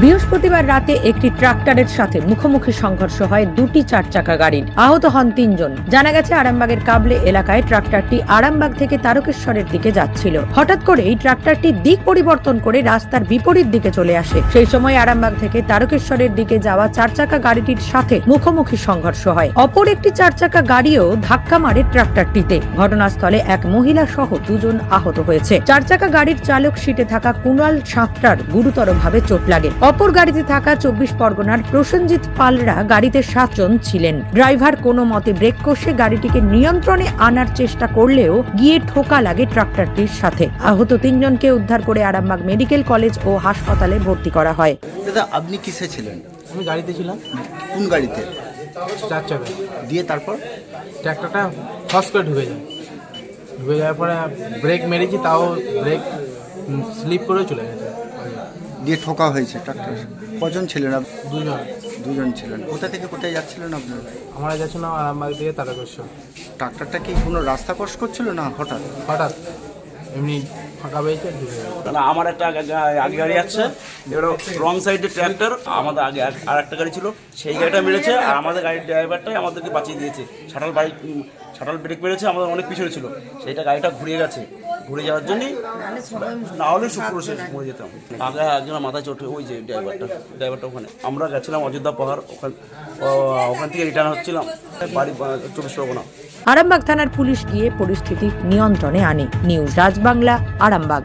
বৃহস্পতিবার রাতে একটি ট্রাক্টরের সাথে মুখোমুখি সংঘর্ষ হয় দুটি চার চাকা গাড়ির। আহত হন তিনজন। জানা গেছে, আরামবাগের কাবলে এলাকায় ট্রাক্টরটি আরামবাগ থেকে তারকেশ্বরের দিকে যাচ্ছিল। হঠাৎ করে এই ট্রাক্টরটি দিক পরিবর্তন করে রাস্তার বিপরীত দিকে চলে আসে। সেই সময় আরামবাগ থেকে তারকেশ্বরের দিকে যাওয়া চার চাকা গাড়িটির সাথে মুখোমুখি সংঘর্ষ হয়। অপর একটি চার চাকা গাড়িও ধাক্কা মারে ট্রাক্টরটিতে। ঘটনাস্থলে এক মহিলা সহ দুজন আহত হয়েছে। চার চাকা গাড়ির চালক সিটে থাকা কুণাল সাঁতরার গুরুতরভাবে চোট লাগে। অপর গাড়িতে থাকা চব্বিশ পরগনার প্রসেনজিৎ পালরা গাড়িতে সাতজন ছিলেন। ড্রাইভার কোনো মতে ব্রেক কষে গাড়িটিকে নিয়ন্ত্রণে আনার চেষ্টা করলেও গিয়ে ঠোকা লাগে ট্রাক্টরটির সাথে। আহত তিনজনকে উদ্ধার করে আরামবাগ মেডিকেল কলেজ ও হাসপাতালে ভর্তি করা হয়। দাদা আপনি কিসে ছিলেন? আমি গাড়িতে ছিলাম। কোন গাড়িতে? চার চাকায়। দিয়ে তারপর? ট্র্যাক্টরটা ফস করে ঢুকে যায়। ঢুকে যাওয়ার পরে ব্রেক মেরেছি তাও ব্রেক স্লিপ করে চলে গেছে। দিয়ে ঠোকা হয়েছে ট্রাক্টর কজন ছিলেন আপ- দুজন। দুজন ছিলেন। কোথা থেকে কোথায় যাচ্ছিলেন আপনার? আমরা যাচ্ছিলাম আরামবাগ থেকে তারকেশ্বর। ট্রাক্টরটা কি কোনো রাস্তা ক্রস করছিল না হঠাৎ? হঠাৎ। এমনি ফাঁকা পেয়েছে ঢুকে আমার একটা আগে আগে গাড়ি আছে। এবার রং সাইডে ট্র্যাক্টর আমাদের আগে আর একটা গাড়ি ছিল। সেই গাড়িটা মেরেছে আর আমাদের গাড়ির ড্রাইভারটাই আমাদেরকে বাঁচিয়ে দিয়েছে। শাটাল বাইক শাটাল ব্রেক মেরেছে আমাদের অনেক পিছনে ছিল। সেইটা গাড়িটা ঘুরিয়ে গেছে। ঘুরে যাওয়ার জন্যই না হলে শুক্র শেষ মরে যেতাম। আগে একজন মাথায় চোট ওই যে ড্রাইভারটা ড্রাইভারটা ওখানে। আমরা গেছিলাম অযোধ্যা পাহাড় ওখান ও- ওখান থেকে রিটার্ন হচ্ছিলাম। বাড়ি চব্বিশ পরগনা। আরামবাগ থানার পুলিশ গিয়ে পরিস্থিতি নিয়ন্ত্রণে আনে। নিউজ রাজবাংলা আরামবাগ।